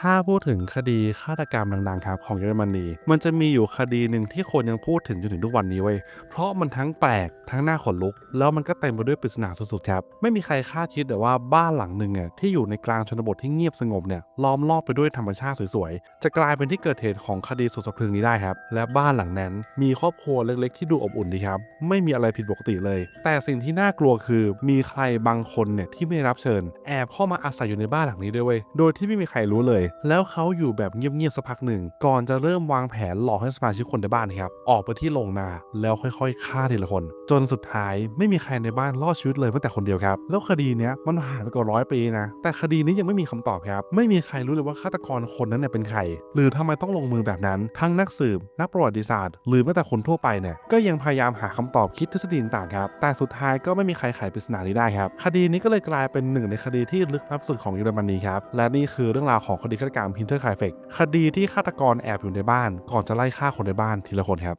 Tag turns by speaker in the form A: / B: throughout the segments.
A: ถ้าพูดถึงคดีฆาตกรรมดังๆครับของเยอรมนีมันจะมีอยู่คดีหนึ่งที่คนยังพูดถึงจนถึงทุกวันนี้เว้ยเพราะมันทั้งแปลกทั้งน่าขนลุก แล้วมันก็เต็มไปด้วยปริศนาสุดๆครับไม่มีใครคาดคิดแต่ว่าบ้านหลังหนึ่งอะที่อยู่ในกลางชนบทที่เงียบสงบเนี่ยล้อมรอบไปด้วยธรรมชาติสวยๆจะกลายเป็นที่เกิดเหตุของคดีสุดสะพรึงนี้ได้ครับและบ้านหลังนั้น มีครอบครัวเล็กๆ ที่ดูอบอุ่นดีครับไม่มีอะไรผิดปกติเลย แต่สิ่งที่น่ากลัวคือมีใครบางคนเนี่ยที่ไม่รับเชิญ แอบเข้ามาอาศัยอยู่ในบ้านหลังนี้ด้วยเว้ยโดยที่ไม่มีใครรู้เลยแล้วเขาอยู่แบบเงียบๆสักพักหนึ่ง ก่อนจะเริ่มวางแผนหลอกให้สมาชิกคนในบ้านครับ ออกไปที่โรงนาแล้วค่อยๆฆ่าทีละคน จนสุดท้ายไม่มีใครในบ้านรอดชีวิตเลยแม้แต่คนเดียวครับ แล้วคดีเนี้ยมันผ่านไปกว่าร้อยปีนะ แต่คดีนี้ยังไม่มีคำตอบครับ ไม่มีใครรู้เลยว่าฆาตกรคนนั้นเนี่ยเป็นใคร หรือทำไมต้องลงมือแบบนั้น ทั้งนักสืบ นักประวัติศาสตร์ หรือแม้แต่คนทั่วไปเนี่ยก็ยังพยายามหาคำตอบคิดทฤษฎีต่างๆครับ แต่สุดท้ายก็ไม่มีใครไขปริศนานี้ได้ครับ คดีนี้ก็เลยกลายเป็นหนึ่งในคดีที่ลึกลับสุดของเยอรมนีครับ และนี่คือเรื่องราวของคดีฆาตกรรมพินเทอร์ไคเฟกคดีที่ฆาตกรแอบอยู่ในบ้าน ก่อนจะไล่ฆ่าคนในบ้านทีละคนครับ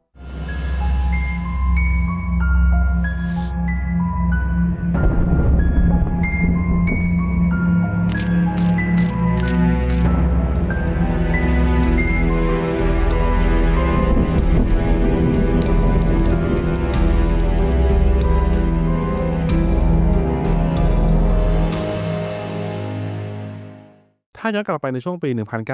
A: าย้อนกลับไปในช่วงปี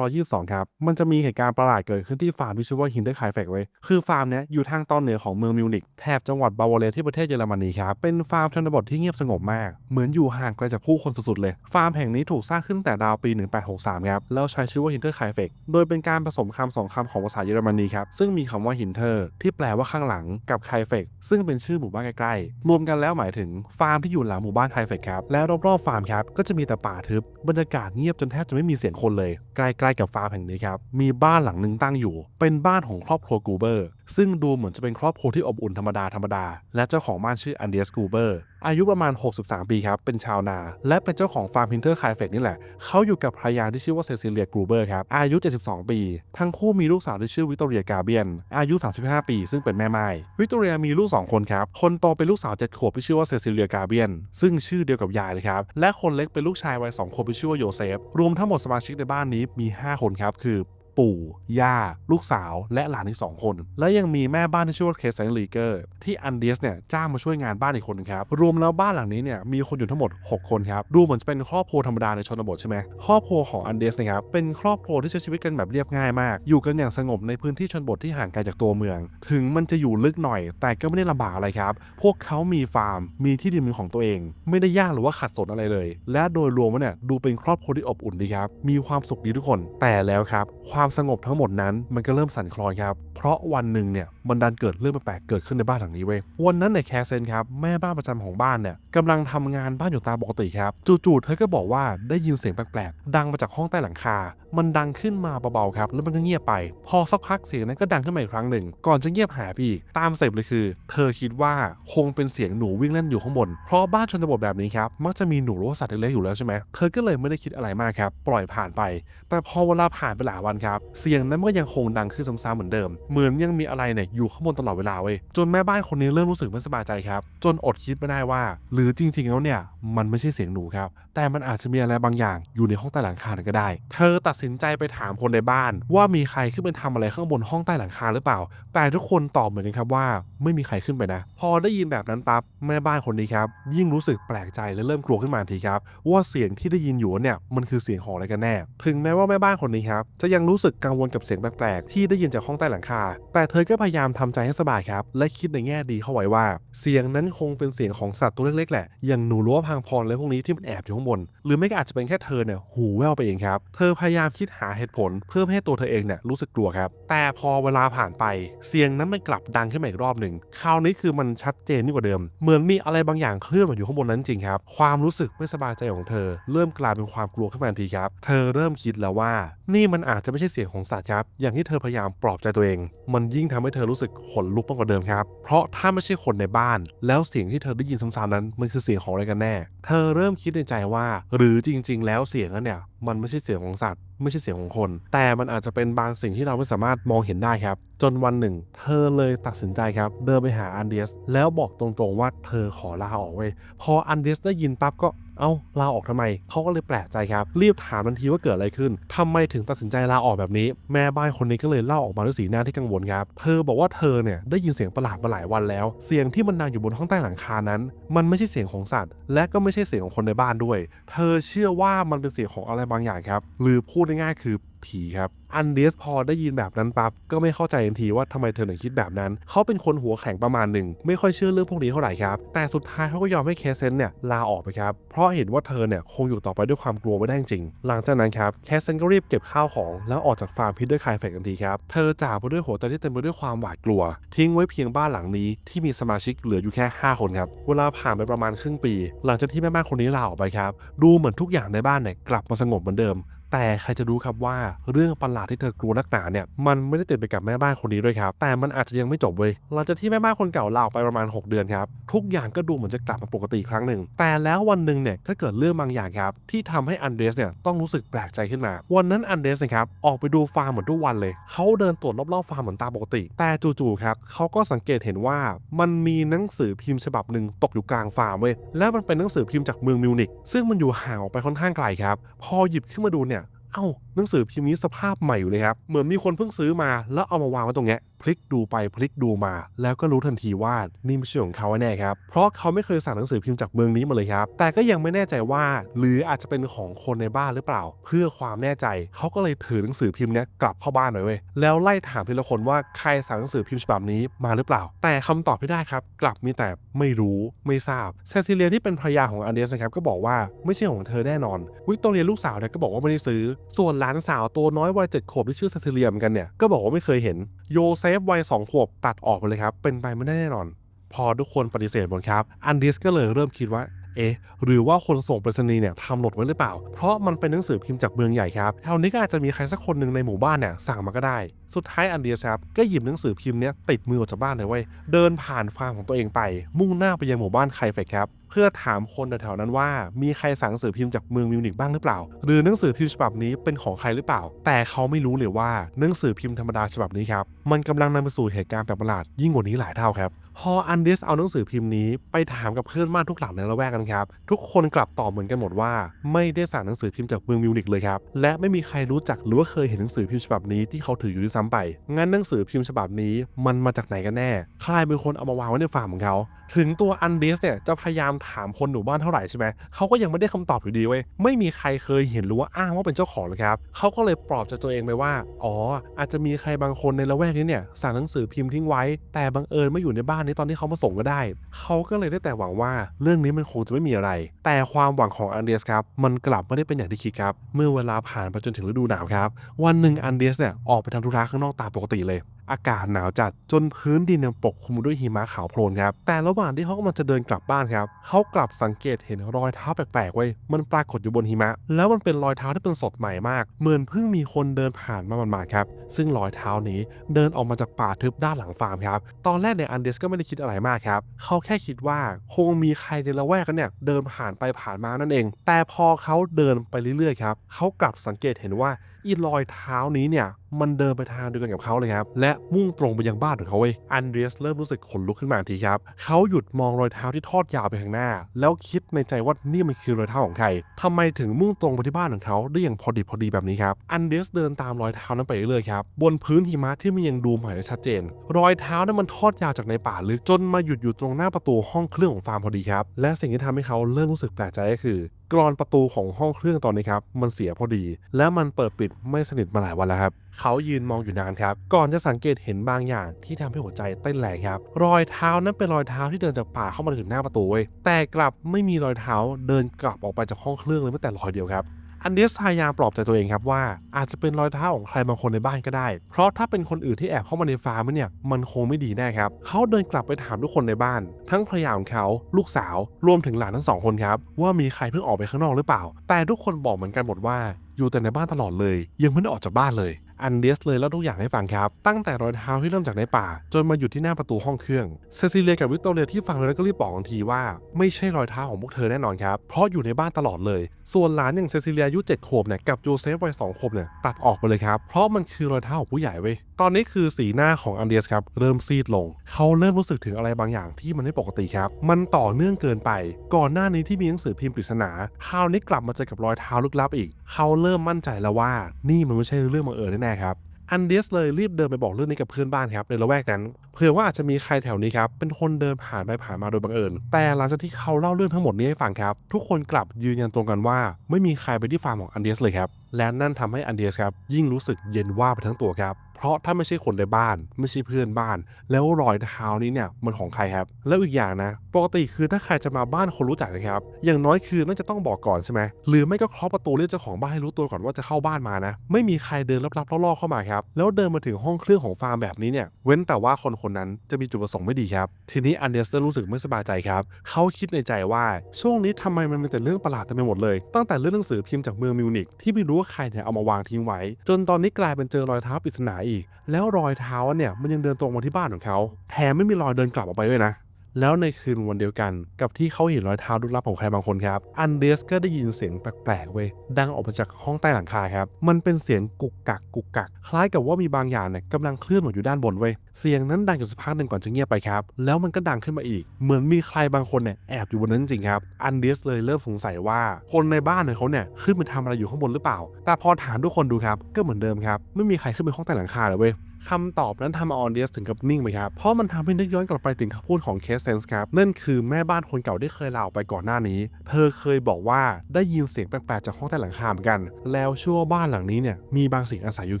A: 1922 ครับ มันจะมีเหตุการณ์ประหลาดเกิดขึ้นที่ฟาร์มที่ชื่อว่าฮินเดอร์ไคเฟกไว้ยคือฟาร์มเนี้ยอยู่ทางตอนเหนือของเมืองมิวนิกแถบจังหวัดบาวาเรียที่ประเทศเยอรมนีครับ เป็นฟาร์มชนบทที่เงียบสงบมาก เหมือนอยู่ห่างไกลจากผู้คนสุดๆเลย ฟาร์มแห่งนี้ถูกสร้างขึ้นแต่ราวปี 1863 ครับ แล้วใช้ชื่อว่าฮินเดอร์ไคเฟกโดยเป็นการผสมคำสองคำของภาษาเยอรมนีครับ ซึ่งมีคำว่าฮินเทอร์ที่แปลว่าข้างหลังกับไคเฟกซึ่งเป็นชื่อหมู่บ้านใกล้ๆ รวมกันแล้วหมายถึงฟาร์มที่อยู่หลังหมู่บ้านไคเฟกครับ และรอบๆฟาร์มครับก็จะมีแต่ป่าทึบบรรยากาศเงียบจนแทบจะไม่มีเสียงคนเลย ใกล้ๆกับฟาร์มแห่งนี้ครับ มีบ้านหลังหนึ่งตั้งอยู่ เป็นบ้านของครอบครัวกูเบอร์ซึ่งดูเหมือนจะเป็นครอบครัวที่อบอุ่นธรรมดาธรรมดา และเจ้าของบ้านชื่ออันเดียสกูเบอร์อายุประมาณ 63 ปีครับ เป็นชาวนา และเป็นเจ้าของฟาร์มพินเทอร์ไคเฟกนี่แหละ เขาอยู่กับภรรยาที่ชื่อว่าเซซิเลียกูเบอร์ครับ อายุ 72 ปี ทั้งคู่มีลูกสาวที่ชื่อวิตอเรียกาเบียน อายุ 35 ปี ซึ่งเป็นแม่ไม้วิตอเรียมีลูก 2 คนครับ คนโตเป็นลูกสาว7ขวบที่ชื่อว่าเซซิเลียกาเบียน ซึ่งชื่อเดียวกับยายเลยครับ และคนเล็กเป็นลูกชายวัย2ขวบที่ชื่อว่าโยเซฟ รวมทั้งหมดสมาชิกในบ้านนี้มี 5 คนครับ คือ ปู่ย่า ลูกสาวและหลานอีกสองคน และยังมีแม่บ้านที่ชื่อว่าเคสแซงลีเกอร์ที่อันเดียสเนี่ยจ้างมาช่วยงานบ้านอีกคนนึงครับ รวมแล้วบ้านหลังนี้เนี่ยมีคนอยู่ทั้งหมด 6 คนครับ ดูเหมือนจะเป็นครอบครัวธรรมดาในชนบทใช่ไหมครอบครัวของอันเดียสนะครับเป็นครอบครัวที่ใช้ชีวิตกันแบบเรียบง่ายมาก อยู่กันอย่างสงบในพื้นที่ชนบทที่ห่างไกลจากตัวเมือง ถึงมันจะอยู่ลึกหน่อย แต่ก็ไม่ได้ลำบากอะไรครับ พวกเขามีฟาร์ม มีที่ดินเป็นของตัวเอง ไม่ได้ยากหรือว่าขัดสนอะไรเลย และโดยรวมวเนี่ยดูเป็นครอบครัวที่อบอุ่นดีครับมีความสุขดีทุกคนแต่แล้วครับความความสงบทั้งหมดนั้นมันก็เริ่มสั่นคลอนครับ เพราะวันหนึ่งเนี่ยมันดันเกิดเรื่องแปลกเกิดขึ้นในบ้านหลังนี้เว้ย วันนั้นในแคสเซนครับแม่บ้านประจำของบ้านเนี่ยกำลังทำงานบ้านอยู่ตามปกติครับ จู่ๆเธอก็บอกว่าได้ยินเสียงแปลกๆดังมาจากห้องใต้หลังคา มันดังขึ้นมาเบาๆครับแล้วมันก็เงียบไป พอสักพักเสียงนั้นก็ดังขึ้นมาอีกครั้งหนึ่ง ก่อนจะเงียบหายไปอีกตามเสร็จเลยคือ เธอคิดว่าคงเป็นเสียงหนูวิ่งเล่นอยู่ข้างบน เพราะบ้านชนบทแบบนี้ครับมักจะมีหนูหรือว่าสัตว์เล็กๆอยู่แล้วใช่ไหมเธอก็เลยไม่ได้คิดอะไรมากครับปล่อยผ่านไป แต่พอเวลาผ่านไปหลายวันครับเสียงนั้นมันก็ยังคงดังขึ้นซ้ำๆเหมือนเดิม เหมือนยังมีอะไรเนี่ยอยู่ข้างบนตลอดเวลาเว้ย จนแม่บ้านคนนี้เริ่มรู้สึกไม่สบายใจครับ จนอดคิดไม่ได้ว่า หรือจริงๆแล้วเนี่ยมันไม่ใช่เสียงหนูครับ แต่มันอาจจะมีอะไรบางอย่างอยู่ในห้องใต้หลังคาก็ได้ เธอตัดสินใจไปถามคนในบ้าน ว่ามีใครขึ้นไปทำอะไรข้างบนห้องใต้หลังคาหรือเปล่า แต่ทุกคนตอบเหมือนกันครับว่า ไม่มีใครขึ้นไปนะ พอได้ยินแบบนั้นปั๊บแม่บ้านคนนี้ครับยิ่งรู้สึกแปลกใจและเริ่มกลัวขึ้นมาทีครับว่าเสียงที่ได้ยินอยู่เนี่ยมันคือเสียงของอะไรกันแน่ ถึงแม้ว่าแม่บ้านคนนี้ครับจะยังรู้สึกกังวลกับเสียงแปลกๆ ที่ได้ยินจากห้องใต้หลังคา แต่เธอก็พยายามทำใจให้สบายครับ และคิดในแง่ดีเข้าไว้ว่า เสียงนั้นคงเป็นเสียงของสัตว์ตัวเล็กๆแหละ อย่างหนูรั้วพังพรอะไรพวกนี้ที่มันแอบอยู่ข้างบน หรือไม่ก็อาจจะเป็นแค่เธอเนี่ยหูแว่วไปเองครับ เธอพยายามคิดหาเหตุผล เพื่อให้ตัวเธอเองเนี่ยรู้สึกกลัวครับ แต่พอเวลาผ่านไป เสียงนั้นมันกลับดังขึ้นมาอีกรอบหนึ่ง คราวนี้คือมันชัดเจนยิ่งกว่าเดิม เหมือนมีอะไรบางอย่างเคลื่อนมาอยู่ข้างบนนั้นจริงครับ ความรู้สึกไม่สบายใจของเธอ เริ่มกลายเป็นความกลัวขึ้นมาทันทีครับ เธอเริ่มคิดแล้วว่า นี่มันอาจจะไม่ใช่เสียงของสัตว์ครับ อย่างที่เธอพยายามปลอบใจตัวเอง มันยิ่งทำให้เธอรู้สึกขนลุกมากกว่าเดิมครับ เพราะถ้าไม่ใช่คนในบ้าน แล้วเสียงที่เธอได้ยินซ้ำๆนั้น มันคือเสียงของอะไรกันแน่ เธอเริ่มคิดในใจว่า หรือจริง ๆ แล้วเสียงนั้นเนี่ยมันไม่ใช่เสียงของสัตว์ไม่ใช่เสียงของคน แต่มันอาจจะเป็นบางสิ่งที่เราไม่สามารถมองเห็นได้ครับ จนวันหนึ่ง เธอเลยตัดสินใจครับ เดินไปหาอันเดียส แล้วบอกตรงๆว่าเธอขอลาออกเว้ยพออันเดียสได้ยินปั๊บก็ เอ้าลาออกทำไม เขาก็เลยแปลกใจครับ รีบถามทันทีว่าเกิดอะไรขึ้นทำไมถึงตัดสินใจลาออกแบบนี้ แม่บ้านคนนี้ก็เลยเล่าออกมาด้วยสีหน้าที่กังวลครับ เธอบอกว่าเธอเนี่ยได้ยินเสียงประหลาดมาหลายวันแล้ว เสียงที่มันดังอยู่บนห้องใต้หลังคานั้น มันไม่ใช่เสียงของสัตว์ และก็ไม่ใช่เสียงของคนในบ้านด้วย เธอเชื่อว่ามันเป็นเสียงของอะไรบางอย่างครับ หรือพูดง่ายๆคือ ผีครับ อันเดสพอได้ยินแบบนั้นปั๊บก็ไม่เข้าใจทันทีว่าทำไมเธอถึงคิดแบบนั้น เขาเป็นคนหัวแข็งประมาณหนึ่ง ไม่ค่อยเชื่อเรื่องพวกนี้เท่าไหร่ครับ แต่สุดท้ายเขาก็ยอมให้เคสเซนเนี่ยลาออกไปครับ เพราะเห็นว่าเธอเนี่ยคงอยู่ต่อไปด้วยความกลัวไม่ได้จริง หลังจากนั้นครับเคสเซนก็รีบเก็บข้าวของ แล้วออกจากฟาร์มพิดด้วยคายแฟกทันทีครับ เธอจากไปด้วยหัวใจที่เต็มไปด้วยความหวาดกลัว ทิ้งไว้เพียงบ้านหลังนี้ที่มีสมาชิกเหลืออยู่แค่ 5 คนครับ เวลาผ่านไปประมาณครึ่งปี หลังจากที่แม่บ้านคนนี้ลาออกไปครับ ดูเหมือนทุกอย่างในบ้านเนี่ยกลับมาสงบเหมือนเดิม แต่ใครจะรู้ครับว่าเรื่องประหลาดที่เธอกลัวนักหนาเนี่ยมันไม่ได้ติดไปกับแม่บ้านคนนี้ด้วยครับ แต่มันอาจจะยังไม่จบเว้ยหลังจากที่แม่บ้านคนเก่าลาออกไปประมาณ 6 เดือนครับทุกอย่างก็ดูเหมือนจะกลับมาปกติครั้งหนึ่ง แต่แล้ววันหนึ่งเนี่ยก็เกิดเรื่องบางอย่างครับที่ทำให้อันเดรสเนี่ยต้องรู้สึกแปลกใจขึ้นมา วันนั้นอันเดรสนะครับออกไปดูฟาร์มเหมือนทุกวันเลยเขาเดินตรวจรอบๆฟาร์มเหมือนตามปกติ แต่จู่ๆครับเขาก็สังเกตเห็นว่ามันมีหนังสือพิมพ์ฉบับหนึ่งตกอยู่กลางฟาร์มเว้ยแล้วมันเป็นหนังสือพิมพ์จากเมืองมิวนิกซึ่งมันอยู่ห่างออกไปค่อนข้างไกลครับพอหยิบขึ้นมาดูเนี่ย เอ้า หนังสือพิมพ์นี้สภาพใหม่อยู่เลยครับ เหมือนมีคนเพิ่งซื้อมา แล้วเอามาวางไว้ตรงเนี้ยพลิกดูไปพลิกดูมา แล้วก็รู้ทันทีว่านี่ไม่ใช่ของเขาแน่ครับ เพราะเขาไม่เคยสั่งหนังสือพิมพ์จากเมืองนี้มาเลยครับ แต่ก็ยังไม่แน่ใจว่า หรืออาจจะเป็นของคนในบ้านหรือเปล่า เพื่อความแน่ใจ เขาก็เลยถือหนังสือพิมพ์เนี้ยกลับเข้าบ้านหน่อยเว้ยแล้วไล่ถามทีละคนว่าใครสั่งหนังสือพิมพ์ฉบับนี้มาหรือเปล่า แต่คำตอบที่ได้ครับ กลับมีแต่ไม่รู้ไม่ทราบเซซิเลียที่เป็นภรรยาของอันเดสนะครับก็บอกว่าไม่ใช่ของเธอแน่นอน วิกตอเรียลูกสาวเนี่ยก็บอกว่าไม่ได้ซื้อส่วนหลานสาวตัวน้อยวัยเจ็ดขวบที่ชื่อเซซิเลียมกันเนี่ย ก็บอกว่าไม่เคยเห็นโยเซฟวัยสองขวบตัดออกไปเลยครับ เป็นไปไม่ได้แน่นอน พอทุกคนปฏิเสธหมดครับ อันดิสก็เลยเริ่มคิดว่าเอ๊ะหรือว่าคนส่งไปรษณีย์เนี่ยทำหล่นไว้หรือเปล่า เพราะมันเป็นหนังสือพิมพ์จากเมืองใหญ่ครับแถวนี้ก็อาจจะมีใครสักคนหนึ่งในหมู่บ้านเนี่ยสั่งมาก็ได้ สุดท้ายอันเดียครับก็หยิบหนังสือพิมพ์เนี้ยติดมือออกจากบ้านเลยเว้ย เดินผ่านฟาร์มของตัวเองไป มุ่งหน้าไปยังหมู่บ้านไคเฟกครับ พื่อถามคนแถวๆนั้นว่า มีใครสั่งสือพิมพ์จากเมืองมิวนิกบ้างหรือเปล่า หรือหนังสือพิมพ์ฉบับนี้เป็นของใครหรือเปล่า แต่เขาไม่รู้เลยว่าหนังสือพิมพ์ธรรมดาฉบับนี้ครับมันกำลังนำไปสู่เหตุการณ์แปลกประหลาดยิ่งกว่านี้หลายเท่าครับพออันเดสเอาหนังสือพิมพ์นี้ไปถามกับเพื่อนบ้านทุกหลังในละแวกกันครับทุกคนกลับตอบเหมือนกันหมดว่า ไม่ได้สั่งหนังสือพิมพ์จากเมืองมิวนิกเลยครับและไม่มีใครรู้จักหรือว่าเคยเห็นหนังสือพิมพ์ฉบับนี้ที่เขาถืออยู่ด้วยซ้ำไป งั้นหนังสือพิมพ์ฉบับนี้มันมาจากไหนกันแน่ ใครเป็นคนเอามาวางไว้ในฟาร์มของเขา ถึงตัวอันเดสเนี่ยจะพยายามถามคนหมู่บ้านเท่าไหร่ใช่ไหมเขาก็ยังไม่ได้คำตอบอยู่ดีเว้ยไม่มีใครเคยเห็นหรือว่าอ้างว่าเป็นเจ้าของเลยครับเขาก็เลยปลอบใจตัวเองไปว่า อ๋อ อาจจะมีใครบางคนในละแวกนี้เนี่ยสั่งหนังสือพิมพ์ทิ้งไว้ แต่บังเอิญไม่อยู่ในบ้านนี้ตอนที่เขามาส่งก็ได้ เขาก็เลยได้แต่หวังว่าเรื่องนี้มันคงจะไม่มีอะไร แต่ความหวังของอันเดสครับมันกลับไม่ได้เป็นอย่างที่คิดครับเมื่อเวลาผ่านไปจนถึงฤดูหนาวครับวันหนึ่งอันเดสเนี่ยออกไปทำธุระข้างนอกตามปกติเลยอากาศหนาวจัดจนพื้นดินเนี่ยปกคลุมด้วยหิมะขาวโพลนครับ แต่ระหว่างที่เขากำลังจะเดินกลับบ้านครับเขากลับสังเกตเห็นรอยเท้าแปลกๆไว้มันปรากฏอยู่บนหิมะ แล้วมันเป็นรอยเท้าที่เป็นสดใหม่มาก เหมือนเพิ่งมีคนเดินผ่านมาหมาดๆครับซึ่งรอยเท้านี้เดินออกมาจากป่าทึบด้านหลังฟาร์มครับตอนแรกเนี่ยอันเดสก็ไม่ได้คิดอะไรมากครับเขาแค่คิดว่าคงมีใครในละแวกกันเนี่ยเดินผ่านไปผ่านมานั่นเอง แต่พอเขาเดินไปเรื่อยๆครับเขากลับสังเกตเห็นว่า อีรอยเท้านี้เนี่ยมันเดินไปทางเดียวกันกับเขาเลยครับ และมุ่งตรงไปยังบ้านของเขาเว้ยอันเดรสเริ่มรู้สึกขนลุกขึ้นมาทันทีครับ เขาหยุดมองรอยเท้าที่ทอดยาวไปข้างหน้า แล้วคิดในใจว่านี่มันคือรอยเท้าของใครทำไมถึงมุ่งตรงไปที่บ้านของเขาได้อย่างพอดีพอดีแบบนี้ครับอันเดรสเดินตามรอยเท้านั้นไปเรื่อยๆครับบนพื้นหิมะที่มันยังดูใหม่และชัดเจน รอยเท้านั้นมันทอดยาวจากในป่าลึกจนมาหยุดอยู่ตรงหน้าประตูห้องเครื่องของฟาร์มพอดีครับและสิ่งที่ทำให้เขาเริ่มรู้สึกแปลกใจก็คือ กรอนประตูของห้องเครื่องตอนนี้ครับมันเสียพอดี และมันเปิดปิดไม่สนิทมาหลายวันแล้วครับเขายืนมองอยู่นานครับ ก่อนจะสังเกตเห็นบางอย่างที่ทำให้หัวใจเต้นแรงครับ รอยเท้านั้นเป็นรอยเท้าที่เดินจากป่าเข้ามาถึงหน้าประตูเว้ยแต่กลับไม่มีรอยเท้าเดินกลับออกไปจากห้องเครื่องเลยแม้แต่รอยเดียวครับ อันเดสพยายามปลอบใจตัวเองครับว่าอาจจะเป็นรอยเท้าของใครบางคนในบ้านก็ได้ เพราะถ้าเป็นคนอื่นที่แอบเข้ามาในฟาร์มเนี่ยมันคงไม่ดีแน่ครับ เขาเดินกลับไปถามทุกคนในบ้าน ทั้งภรรยาของเขาลูกสาว รวมถึงหลานทั้งสองคนครับ ว่ามีใครเพิ่งออกไปข้างนอกหรือเปล่า แต่ทุกคนบอกเหมือนกันหมดว่าอยู่แต่ในบ้านตลอดเลย ยังไม่ได้ออกจากบ้านเลย อันเดียสเลยเล่าทุกอย่างให้ฟังครับ ตั้งแต่รอยเท้าที่เริ่มจากในป่า จนมาหยุดที่หน้าประตูห้องเครื่องเซซิเลียกับวิกตอเรียที่ฟังแล้วก็รีบบอกทันทีว่าไม่ใช่รอยเท้าของพวกเธอแน่นอนครับ เพราะอยู่ในบ้านตลอดเลย ส่วนหลานอย่างเซซิเลียอายุเจ็ดขวบเนี่ยกับโจเซฟวัยสองขวบเนี่ยตัดออกไปเลยครับ เพราะมันคือรอยเท้าของผู้ใหญ่เว้ยตอนนี้คือสีหน้าของอันเดียสครับเริ่มซีดลง เขาเริ่มรู้สึกถึงอะไรบางอย่างที่มันไม่ปกติครับ มันต่อเนื่องเกินไป ก่อนหน้านี้ที่มีหนังสือพิมพ์ปริศนาคราวนี้กลับมาเจอกับรอยเท้าลึกลับอีกเขาเริ่มมั่นใจแล้วว่า นี่มันไม่ใช่เรื่องบังเอิญแน่ๆครับอันเดียสเลยรีบเดินไปบอกเรื่องนี้กับเพื่อนบ้านครับในละแวกนั้นเผื่อว่าอาจจะมีใครแถวนี้ครับเป็นคนเดินผ่านไปผ่านมาโดยบังเอิญแต่หลังจากที่เขาเล่าเรื่องทั้งหมดนี้ให้ฟังครับทุกคนกลับยืนยันตรงกันว่า ไม่มีใครไปที่ฟาร์มของอันเดียสเลยครับและนั่นทำให้อันเดียสครับยิ่งรู้สึกเย็นว่าไปทั้งตัวครับ เพราะถ้าไม่ใช่คนในบ้าน ไม่ใช่เพื่อนบ้าน แล้วรอยเท้านี้เนี่ยมันของใครครับ แล้วอีกอย่างนะ ปกติคือถ้าใครจะมาบ้านคนรู้จักนะครับ อย่างน้อยคือน่าจะต้องบอกก่อนใช่ไหมหรือไม่ก็เคาะประตูเรียกเจ้าของบ้านให้รู้ตัวก่อนว่าจะเข้าบ้านมานะ ไม่มีใครเดินลับๆล่อๆเข้ามาครับ แล้วเดินมาถึงห้องเครื่องของฟาร์มแบบนี้เนี่ย เว้นแต่ว่าคนคนนั้นจะมีจุดประสงค์ไม่ดีครับ ทีนี้อันเดอร์สเตอร์รู้สึกไม่สบายใจครับ เขาคิดในใจว่าช่วงนี้ทำไมมันมีแต่เรื่องประหลาดเต็มไปหมดเลย ตั้งแต่เรื่องหนังสือพิมพ์จากเมืองมิวนิกที่ไม่รู้ว่าใครเนี่ยเอามาวางทิ้งไว้ จนตอนนี้กลายเป็นเจอรอยเท้าปริศนาอีกแล้วรอยเท้าเนี่ยมันยังเดินตรงมาที่บ้านของเขาแถมไม่มีรอยเดินกลับออกไปด้วยนะ แล้วในคืนวันเดียวกัน กับที่เขาเห็นรอยเท้าลุกลับของใครบางคนครับ อันเดสก็ได้ยินเสียงแปลกๆเว้ยดังออกมาจากห้องใต้หลังคาครับ มันเป็นเสียงกุกกักกุกกัก คล้ายกับว่ามีบางอย่างเนี่ยกำลังเคลื่อนอยู่ด้านบนเว้ย เสียงนั้นดังอยู่สักพักหนึ่งก่อนจะเงียบไปครับ แล้วมันก็ดังขึ้นมาอีก เหมือนมีใครบางคนเนี่ยแอบอยู่บนนั้นจริงครับ อันเดสเลยเริ่มสงสัยว่า คนในบ้านเนี่ยเขาเนี่ยขึ้นไปทำอะไรอยู่ข้างบนหรือเปล่า แต่พอถามทุกคนดูครับ ก็เหมือนเดิมครับ ไม่มีใครขึ้นไปห้องใต้หลังคาเลยเว้ยคำตอบนั้นทำเอาออนเดียสถึงกับนิ่งไปครับ เพราะมันทำให้นึกย้อนกลับไปถึงคำพูดของเคสเซนส์ครับ นั่นคือแม่บ้านคนเก่าที่เคยเล่าไปก่อนหน้านี้ เธอเคยบอกว่าได้ยินเสียงแปลกๆจากห้องใต้หลังคาเหมือนกัน แล้วชื่วบ้านหลังนี้เนี่ยมีบางสิ่งอาศัยอยู่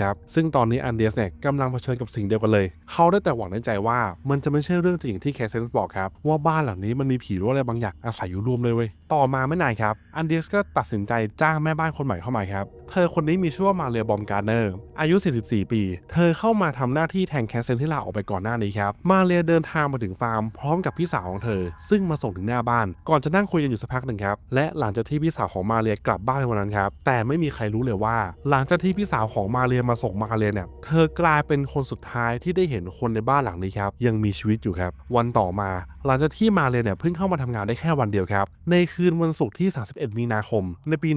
A: ครับ ซึ่งตอนนี้อันเดียสเนี่ยกำลังเผชิญกับสิ่งเดียวกันเลยเขาได้แต่หวังในใจว่ามันจะไม่ใช่เรื่องจริงที่เคสเซนส์บอกครับ ว่าบ้านหลังนี้มันมีผีหรืออะไรบางอย่างอาศัยอยู่รวมเลยเว้ยต่อมาไม่นานครับอันเดียสก็ตัดสินใจจ้างแม่บ้านคนใหม่เข้ามาครับ เธอคนนี้มีชื่อว่ามาเรียบอมการ์เนอร์ อายุ 44 ปี เธอเข้ามาทำหน้าที่แทนแคสเซนที่ลาออกไปก่อนหน้านี้ครับ มาเรียเดินทางมาถึงฟาร์มพร้อมกับพี่สาวของเธอ ซึ่งมาส่งถึงหน้าบ้าน ก่อนจะนั่งคุยกันอยู่สักพักหนึ่งครับ และหลังจากที่พี่สาวของมาเรียกลับบ้านในวันนั้นครับ แต่ไม่มีใครรู้เลยว่า หลังจากที่พี่สาวของมาเรียมาส่งมาเรียเนี่ย เธอกลายเป็นคนสุดท้ายที่ได้เห็นคนในบ้านหลังนี้ครับยังมีชีวิตอยู่ครับ วันต่อมาหลังจากที่มาเรียเนี่ยเพิ่งเข้ามาทำงานได้แค่วันเดียวครับ ในคืนวันศุกร์ที่ 31 มีนาคม ในปี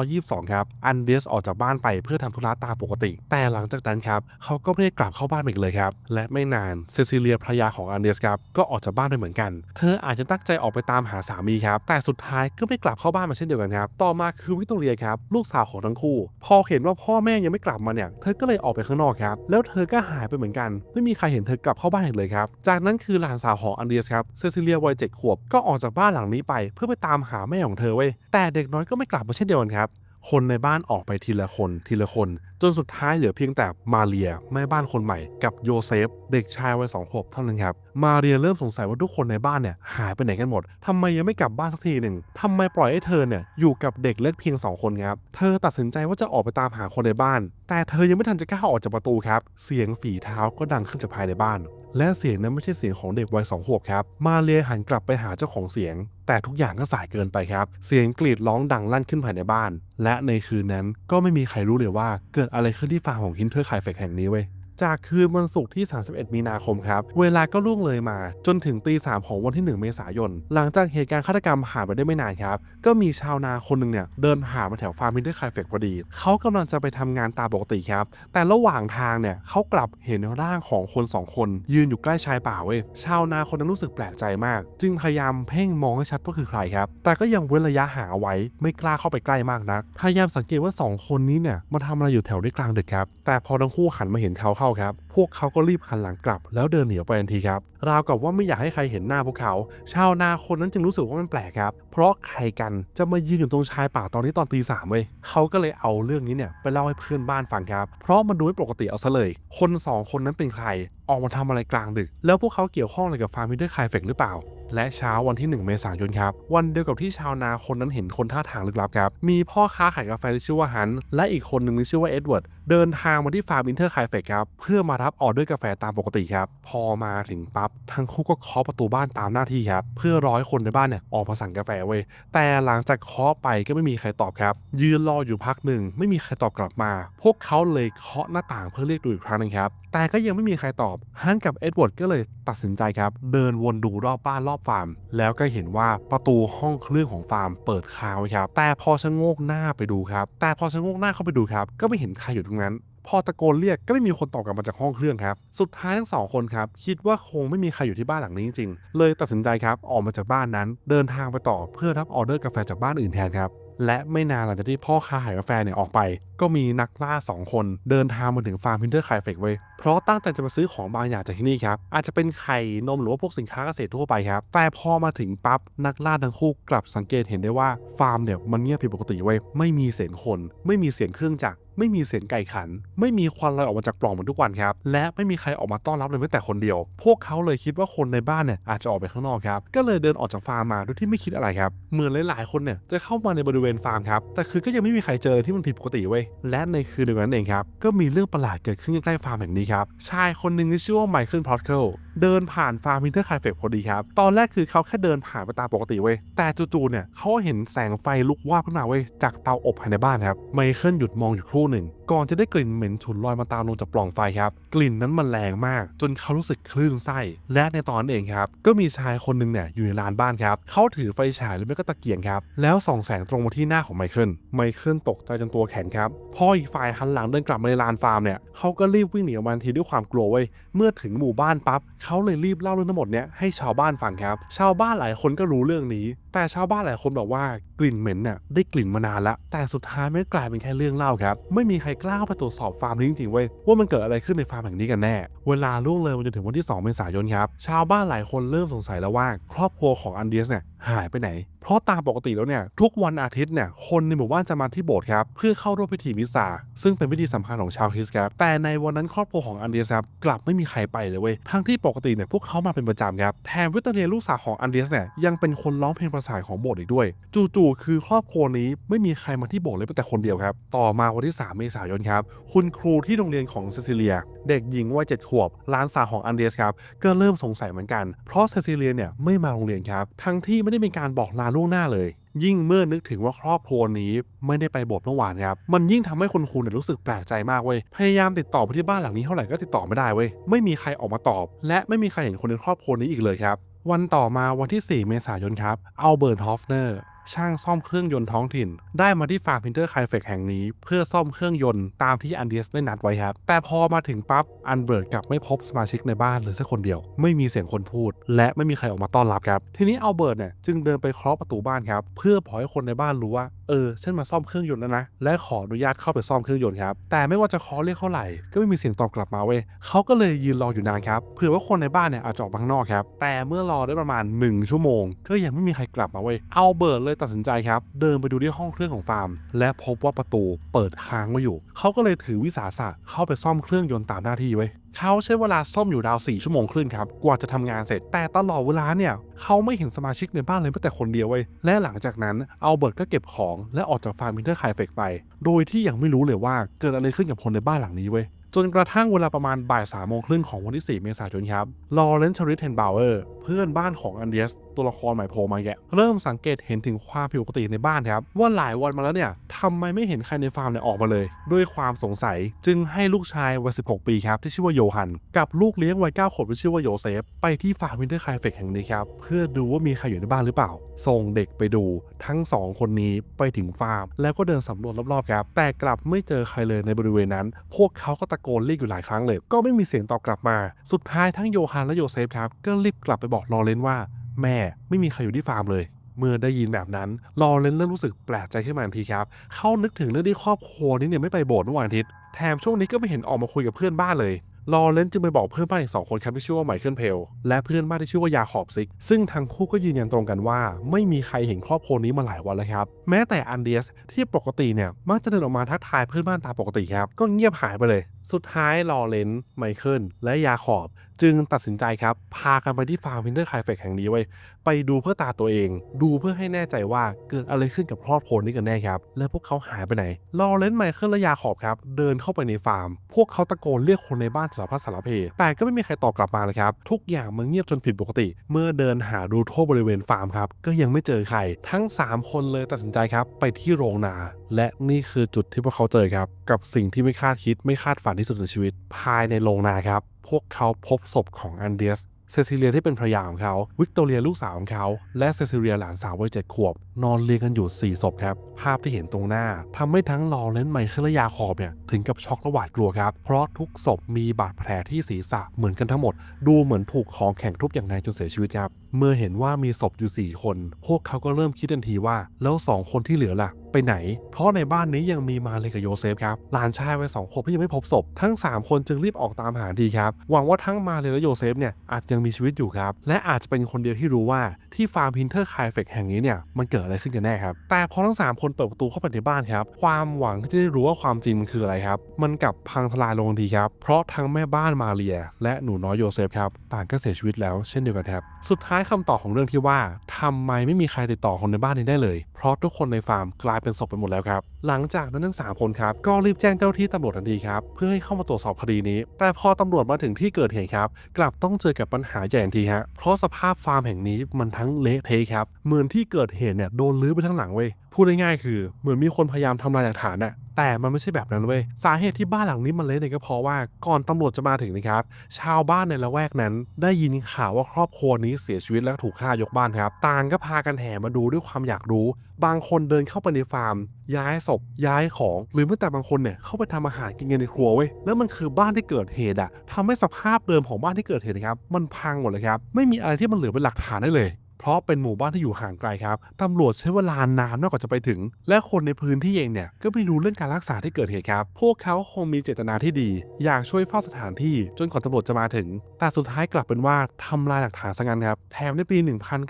A: 1922 ครับ อันเดสออกจากบ้านไปเพื่อทำธุระตามปกติ แต่หลังจากนั้นครับเขาก็ไม่ได้กลับเข้าบ้านอีกเลยครับ และไม่นานเซซิเลียภรรยาของอันเดสครับก็ออกจากบ้านไปเหมือนกัน เธออาจจะตั้งใจออกไปตามหาสามีครับ แต่สุดท้ายก็ไม่กลับเข้าบ้านมาเช่นเดียวกันครับ ต่อมาคือวิกตอเรียครับลูกสาวของทั้งคู่ พอเห็นว่าพ่อแม่ยังไม่กลับมาเนี่ย เธอก็เลยออกไปข้างนอกครับ แล้วเธอก็หายไปเหมือนกัน ไม่มีใครเห็นเธอกลับเข้าบ้านอีกเลยครับ จากนั้นคือหลานสาวของอันเดสครับเซซิเลียวัยเจ็ดขวบก็ออกจากบ้านหลังนี้ไป เพื่อไปตามหาแม่ของเธอเว้ยแต่เด็กน้อยก็ไม่กลับมาเช่นเดียวกันครับ คนในบ้านออกไปทีละคนทีละคน จนสุดท้ายเหลือเพียงแต่มาเรียแม่บ้านคนใหม่กับโยเซฟ เด็กชายวัยสองขวบเท่านั้นครับ มาเรียเริ่มสงสัยว่าทุกคนในบ้านเนี่ยหายไปไหนกันหมดทำไมยังไม่กลับบ้านสักทีหนึ่งทำไมปล่อยให้เธอเนี่ยอยู่กับเด็กเล็กเพียงสองคนครับ เธอตัดสินใจว่าจะออกไปตามหาคนในบ้าน แต่เธอยังไม่ทันจะก้าวออกจากประตูครับ เสียงฝีเท้าก็ดังขึ้นจากภายในบ้านและเสียงนั้นไม่ใช่เสียงของเด็กวัยสองขวบครับ มาเรียหันกลับไปหาเจ้าของเสียง แต่ทุกอย่างก็สายเกินไปครับ เสียงกรีดร้องดังลั่นขึ้นภายในบ้าน และในคืนนั้นก็ไม่มีใครรู้เลยว่าเกิดอะไรขึ้นที่ฟาร์มของฮินเทอร์ไคเฟกแห่งนี้เว้ย จากคืนวันศุกร์ที่ 31 มีนาคมครับ เวลาก็ล่วงเลยมา จนถึงตีสามของวันที่ 1 เมษายน หลังจากเหตุการณ์ฆาตกรรมผ่านไปได้ไม่นานครับ ก็มีชาวนาคนหนึ่งเนี่ยเดินผ่านมาแถวฟาร์มมินเตอร์คายเฟกพอดี เขากำลังจะไปทำงานตามปกติครับ แต่ระหว่างทางเนี่ยเขากลับเห็นร่างของคนสองคน ยืนอยู่ใกล้ชายป่าเว้ย ชาวนาคนนั้นรู้สึกแปลกใจมาก จึงพยายามเพ่งมองให้ชัดว่าคือใครครับ แต่ก็ยังเว้นระยะห่างเอาไว้ ไม่กล้าเข้าไปใกล้มากนัก พยายามสังเกตว่าสองคนนี้เนี่ยมาทำอะไรอยู่แถวนี้กลางดึกครับ แต่พอทั้งคู่หันมาเห็นเขาเข้าครับ พวกเขาก็รีบหันหลังกลับ แล้วเดินหนีออกไปทันทีครับ ราวกับว่าไม่อยากให้ใครเห็นหน้าพวกเขา ชาวนาคนนั้นจึงรู้สึกว่ามันแปลกครับ เพราะใครกันจะมายืนอยู่ตรงชายป่าตอนนี้ตอนตีสามเว้ยเขาก็เลยเอาเรื่องนี้เนี่ยไปเล่าให้เพื่อนบ้านฟังครับ เพราะมันดูไม่ปกติเอาซะเลย คนสองคนนั้นเป็นใคร ออกมาทำอะไรกลางดึก แล้วพวกเขาเกี่ยวข้องอะไรกับฟาร์มมิเดอร์คายเฟกหรือเปล่า และเช้าวันที่ 1 เมษายนครับ วันเดียวกับที่ชาวนาคนนั้นเห็นคนท่าทางลึกลับครับ มีพ่อค้าขายกาแฟที่ชื่อว่าฮัน และอีกคนหนึ่งที่ชื่อว่าเอ็ดเวิร์ดเดินทางมาที่ฟาร์มอินเทอร์ไคเฟกครับ เพื่อมารับออเดอร์กาแฟตามปกติครับ พอมาถึงปั๊บ ทั้งคู่ก็เคาะประตูบ้านตามหน้าที่ครับ เพื่อร้อยคนในบ้านเนี่ยออกมาสั่งกาแฟเว้ยแต่หลังจากเคาะไปก็ไม่มีใครตอบครับ ยืนรออยู่พักหนึ่งไม่มีใครตอบกลับมา พวกเขาเลยเคาะหน้าต่างเพื่อเรียกดูอีกครั้งหนึงครับแต่ก็ยังไม่มีใครตอบฮันกับเอ็ดเวิร์ดก็เลยตัดสินใจครับเดินวนดูรอบบ้านรอบฟาร์ม แล้วก็เห็นว่าประตูห้องเครื่องของฟาร์ม เปิดคาวครับ แต่พอชะโงกหน้าไปดูครับ แต่พอชะโงกหน้าเข้าไปดูครับ ก็ไม่เห็นใครอยู่ตรงนั้นพอตะโกนเรียกก็ไม่มีคนตอบกลับมาจากห้องเครื่องครับ สุดท้ายทั้งสองคนครับ คิดว่าคงไม่มีใครอยู่ที่บ้านหลังนี้จริงๆ เลยตัดสินใจครับ ออกมาจากบ้านนั้น เดินทางไปต่อเพื่อรับออเดอร์กาแฟจากบ้านอื่นแทนครับ และไม่นานหลังจากที่พ่อค้าขายกาแฟเนี่ยออกไป ก็มีนักล่า 2 คนเดินทางมาถึงฟาร์มพินเตอร์ไคเฟกเว้ยเพราะตั้งใจจะมาซื้อของบางอย่างจากที่นี่ครับ อาจจะเป็นไข่นมหรือว่าพวกสินค้าเกษตรทั่วไปครับ แต่พอมาถึงปั๊บนักล่าทั้งคู่กลับสังเกตเห็นได้ว่าฟาร์มเนี่ยมันเงียบผิดปกติเว้ยไม่มีเสียงคน ไม่มีเสียงเครื่องจักรไม่มีเสียงไก่ขัน ไม่มีควันลอยออกมาจากปล่องเหมือนทุกวันครับ และไม่มีใครออกมาต้อนรับเลยแม้แต่คนเดียว พวกเขาเลยคิดว่าคนในบ้านเนี่ยอาจจะออกไปข้างนอกครับ ก็เลยเดินออกจากฟาร์มมาโดยที่ไม่คิดอะไรครับ เหมือนหลายๆคนเนี่ยจะเข้ามาในบริเวณฟาร์มครับ แต่คือก็ยังไม่มีใครเจอที่มันผิดปกติเว้ยและในคืนเดียวกันเองครับ ก็มีเรื่องประหลาดเกิดขึ้นใกล้ฟาร์มแห่งนี้ครับ ชายคนหนึ่งที่ชื่อว่าไมเคิลพอตเคิล เดินผ่านฟาร์มวินเทอร์คาเฟ่พอดีครับ ตอนแรกคือเขาแค่เดินผ่านไปตามปกติเว้ย แต่จู่ๆเนี่ยเขาก็เห็นแสงไฟลุกวาบขึ้นมาเว้ยจากเตาอบภายในบ้านครับ ไมเคิลหยุดมองอยู่ครู่หนึ่ง ก่อนจะได้กลิ่นเหม็นฉุนลอยมาตามลงจากปล่องไฟครับ กลิ่นนั้นมันแรงมาก จนเขารู้สึกคลื่นไส้ และในตอนนั้นเองครับ ก็มีชายคนหนึ่งเนี่ยอยู่ในลานบ้านครับ เขาถือไฟฉายหรือไม่ก็ตะเกียงครับ แล้วส่องแสงตรงมาที่หน้าของไมเคิล ไมเคิลตกใจจนตัวแข็งครับ พออีกฝ่ายหันหลังเดินกลับมาในลานฟาร์มเนี่ย เขาก็รีบวิ่งหนีออกมาทีด้วยความกลัวเว้ย เมื่อถึงหมู่บ้านปั๊บเขาเลยรีบเล่าเรื่องทั้งหมดเนี้ยให้ชาวบ้านฟังครับ ชาวบ้านหลายคนก็รู้เรื่องนี้แต่ชาวบ้านหลายคนบอกว่ากลิ่นเหม็นเนี่ยได้กลิ่นมานานล้วแต่สุดท้ายไม่กลายเป็นแค่เรื่องเล่าครับ ไม่มีใครกล้าเข้าไปตรวจสอบฟาร์มนี้จริงๆเว้ยว่ามันเกิดอะไรขึ้นในฟาร์มแห่งนี้กันแน่ เวลาล่วงเลยมาจนถึงวันที่2เมษายนครับ ชาวบ้านหลายคนเริ่มสงสัยแล้วว่า ครอบครัวของอันเดียสเนี่ยหายไปไหน เพราะตามปกติแล้วเนี่ยทุกวันอาทิตย์เนี่ยคนในหมู่บ้านจะมาที่โบสถ์ครับเพื่อเข้าร่วมพิธีมิสซาซึ่งเป็นพิธีสำคัญของชาวคริสต์ครับแต่ในวันนั้นครอบครัวของอันเดียสครับกลับไม่มีใครไปเลยเว้ยทั้งที่ปกติเนี่ยพวกเขามาเป็นประจำครับแถมวิตาเลียลูกสาวของอันเดียสเนี่ยยังเป็นคนร้องเพลงประสานของโบสถ์อีกด้วย จู่ๆคือครอบครัวนี้ไม่มีใครมาที่โบสถ์เลยแม้แต่คนเดียวครับ ต่อมาวันที่ 3 เมษายนครับ คุณครูที่โรงเรียนของเซซิเลีย เด็กหญิงวัยเจ็ดขวบหล้านสาวของอันเดียสครับ ก็เริ่มสงสัยเหมือนกัน เพราะเซซิเลียเนี่ยไม่มาโรงเรียนครับ ทั้งที่ไม่ได้มีการบอกลาล่วงหน้าเลยยิ่งเมื่อนึกถึงว่าครอบครัวนี้ไม่ได้ไปโบสถ์เมื่อวานครับ มันยิ่งทำให้คุณครูเนี่ยรู้สึกแปลกใจมากเว้ย พยายามติดต่อไปที่บ้านหลังนี้เท่าไหร่ก็ติดต่อไม่ได้เว้ย ไม่มีใครออกมาตอบ และไม่มีใครเห็นคนในครอบครัวนี้อีกเลยครับ วันต่อมาวันที่ 4 เมษายนครับอัลเบิร์ตฮอฟเนอร์ช่างซ่อมเครื่องยนต์ท้องถิ่น ได้มาที่ฟาร์มพินเตอร์ไคเฟกแห่งนี้ เพื่อซ่อมเครื่องยนต์ตามที่อันเดียสได้นัดไว้ครับ แต่พอมาถึงปั๊บ อันเบิร์ตกลับไม่พบสมาชิกในบ้านเลยสักคนเดียว ไม่มีเสียงคนพูด และไม่มีใครออกมาต้อนรับครับ ทีนี้อัลเบิร์ตเนี่ยจึงเดินไปเคาะประตูบ้านครับ เพื่อขอให้คนในบ้านรู้ว่า เออฉันมาซ่อมเครื่องยนต์แล้วนะและขออนุญาตเข้าไปซ่อมเครื่องยนต์ครับแต่ไม่ว่าจะเคาะเรียกเท่าไหร่ก็ไม่มีเสียงตอบกลับมาเว้ยเขาก็เลยยืนรออยู่นานครับเผื่อว่าคนในบ้านเนี่ยอาจจะออกมาข้างนอกครับแต่เมื่อรอได้ประมาณ 1 ชั่วโมง ก็ยังไม่มีใครกลับมาเว้ยอัลเบิร์ตเลยตัดสินใจครับ เดินไปดูที่ห้องเครื่องของฟาร์ม และพบว่าประตูเปิดค้างไว้อยู่เขาก็เลยถือวิสาสะเข้าไปซ่อมเครื่องยนต์ตามหน้าที่เว้ยเขาใช้เวลาซ่อมอยู่ราว4ชั่วโมงครึ่งครับ กว่าจะทำงานเสร็จ แต่ตลอดเวลาเนี่ยเขาไม่เห็นสมาชิกในบ้านเลยแม้แต่คนเดียวเว้ย และหลังจากนั้นเอาเบิร์ตก็เก็บของ และออกจากฟาร์มมินเทอร์ไคเฟกไป โดยที่ยังไม่รู้เลยว่าเกิดอะไรขึ้นกับคนในบ้านหลังนี้เว้ย จนกระทั่งเวลาประมาณบ่ายสามโมงครึ่งของวันที่ 4 เมษายนครับ ลอเรนซ์ชริเทนบาวเออร์ เพื่อนบ้านของอันเดียส ตัวละครใหม่โผล่มาแกะเริ่มสังเกตเห็นถึงความผิดปกติในบ้านครับ ว่าหลายวันมาแล้วเนี่ยทำไมไม่เห็นใครในฟาร์มเนี่ยออกมาเลย ด้วยความสงสัยจึงให้ลูกชายวัย 16 ปีครับ ที่ชื่อว่าโยฮัน กับลูกเลี้ยงวัย 9 ขวบที่ชื่อว่าโยเซฟ ไปที่ฟาร์มวินเทอร์ไคเฟกแห่งนี้ครับ เพื่อดูว่ามีใครอยู่ในบ้านหรือเปล่า ส่งเด็กไปดูทั้งสองคนนี้ไปถึงฟาร์ม แล้วก็เดินสำรวจรอบๆครับ แต่กลับไม่เจอใครเลยในบริเวณนั้น พวกเขาก็ตะโกนเรียกอยู่หลายครั้งเลย ก็ไม่มีเสียงตอบกลับมา สุดท้ายทั้งโยฮันและโยเซฟครับ ก็รีบกลับไปบอกลอเรนว่า แม่ไม่มีใครอยู่ที่ฟาร์มเลยเมื่อได้ยินแบบนั้น ลอเรนเริ่มรู้สึกแปลกใจขึ้นมาทันทีครับ เขานึกถึงเรื่องที่ครอบครัวนี้เนี่ยไม่ไปโบสถ์เมื่อวันอาทิตย์ แถมช่วงนี้ก็ไม่เห็นออกมาคุยกับเพื่อนบ้านเลย ลอเรนซ์จึงไปบอกเพื่อนบ้านอีกสองคนครับที่ชื่อว่าไมเคิลเพลและเพื่อนบ้านที่ชื่อว่ายาขอบซิก ซึ่งทั้งคู่ก็ยืนยันตรงกันว่า ไม่มีใครเห็นครอบครัวนี้มาหลายวันแล้วครับ แม้แต่อันเดียสที่ปกติเนี่ยมักจะเดินออกมาทักทายเพื่อนบ้านตามปกติครับ ก็เงียบหายไปเลย สุดท้ายลอเรนซ์ไมเคิลและยาขอบ จึงตัดสินใจครับ พากันไปที่ฟาร์มวินเทอร์ไคเฟกแห่งนี้ไว้ไปดูเพื่อตาตัวเอง ดูเพื่อให้แน่ใจว่าเกิดอะไรขึ้นกับครอบครัวนี้กันแน่ครับ และพวกเขาหายไปไหนลอเรนซ์ไมเคิลและยาขอบครับ เดินเข้าไปในฟาร์ม พวกเขาตะโกนเรียกคนในบ้านสารพัดสารเพแต่ก็ไม่มีใครตอบกลับมาเลยครับ ทุกอย่างมันเงียบจนผิดปกติ เมื่อเดินหาดูทั่วบริเวณฟาร์มครับก็ยังไม่เจอใครทั้ง 3 คนเลยตัดสินใจครับ ไปที่โรงนา และนี่คือจุดที่พวกเขาเจอครับ กับสิ่งที่ไม่คาดคิดไม่คาดฝันที่สุดในชีวิต ภายในโรงนาครับพวกเขาพบศพของอันเดียสเซซิเลียที่เป็นภรรยาของเขา วิกตอเรียลูกสาวของเขา และเซซิเลียหลานสาววัยเจ็ดขวบ นอนเรียงกันอยู่ 4 ศพครับ ภาพที่เห็นตรงหน้าทำให้ทั้งลอเรนไมเคิลและยาคอบเนี่ยถึงกับช็อกและหวาดกลัวครับ เพราะทุกศพมีบาดแผลที่ศีรษะเหมือนกันทั้งหมด ดูเหมือนถูกของแข็งทุบอย่างแรงจนเสียชีวิตครับ เมื่อเห็นว่ามีศพอยู่ 4 คน พวกเขาก็เริ่มคิดทันทีว่า แล้ว 2 คนที่เหลือล่ะไปไหน เพราะในบ้านนี้ยังมีมาเลยกับโยเซฟครับ หลานชายวัยสองขวบที่ยังไม่พบศพ ทั้ง 3 คนจึงรีบออกตามหาทีครับ หวังว่าทั้งมาเลยและโยเซฟเนี่ยอาจยังมีชีวิตอยู่ครับ และอาจจะเป็นคนเดียวที่รู้ว่าที่ฟาร์มพินเทอร์คายเฟกแห่งนี้เนี่ยมันเกิดอะไรขึ้นกันแน่ครับ แต่พอทั้ง 3 คนเปิดประตูเข้าไปในบ้านครับ ความหวังที่จะได้รู้ว่าความจริงมันคืออะไรครับ มันกลับพังทลายลงทันทีครับ เพราะทั้งแม่บ้านมาเรีย และหนูน้อยโยเซฟครับ ต่างก็เสียชีวิตแล้วเช่นเดียวกันครับ สุดท้ายคำตอบของเรื่องที่ว่าทำไมไม่มีใครติดต่อคนในบ้านนี้ได้เลย เพราะทุกคนในฟาร์มกลายเป็นศพไปหมดแล้วครับ หลังจากนั้นทั้งสามคนครับ ก็รีบแจ้งเจ้าหน้าที่ตำรวจทันทีครับ เพื่อให้เข้ามาตรวจสอบคดีนี้ แต่พอตำรวจมาถึงที่เกิดเหตุครับ กลับต้องเจอกับปัญหาใหญ่ทันทีฮะ เพราะสภาพฟาร์มแห่งนี้มันทั้งเละเทะครับ เหมือนที่เกิดเหตุเนี่ยโดนลื้อไปทั้งหลังเว้ยพูดง่ายๆคือ เหมือนมีคนพยายามทำลายหลักฐานน่ะแต่มันไม่ใช่แบบนั้นเว้ยสาเหตุที่บ้านหลังนี้มันเละเนี่ยก็เพราะว่าก่อนตำรวจจะมาถึงนะครับชาวบ้านในละแวกนั้น ได้ยินข่าวว่าครอบครัวนี้เสียชีวิตและถูกฆ่ายกบ้านครับต่างก็พากันแห่มาดูด้วยความอยากรู้ บางคนเดินเข้าไปในฟาร์ม ย้ายศพ ย้ายของ หรือแม้แต่บางคนเนี่ยเข้าไปทำอาหารกินกันในครัวเว้ยแล้วมันคือบ้านที่เกิดเหตุอะทำให้สภาพเดิมของบ้านที่เกิดเหตุนะครับมันพังหมดเลยครับไม่มีอะไรที่มันเหลือเป็นหลักฐานได้เลย เพราะเป็นหมู่บ้านที่อยู่ห่างไกลครับตำรวจใช้เวลานานมากกว่าจะไปถึง และคนในพื้นที่เองเนี่ยก็ไม่รู้เรื่องการรักษาที่เกิดเหตุครับ พวกเขาคงมีเจตนาที่ดี อยากช่วยเฝ้าสถานที่จนกว่าตำรวจจะมาถึง แต่สุดท้ายกลับเป็นว่าทำลายหลักฐานซะงั้นครับ แถมในปี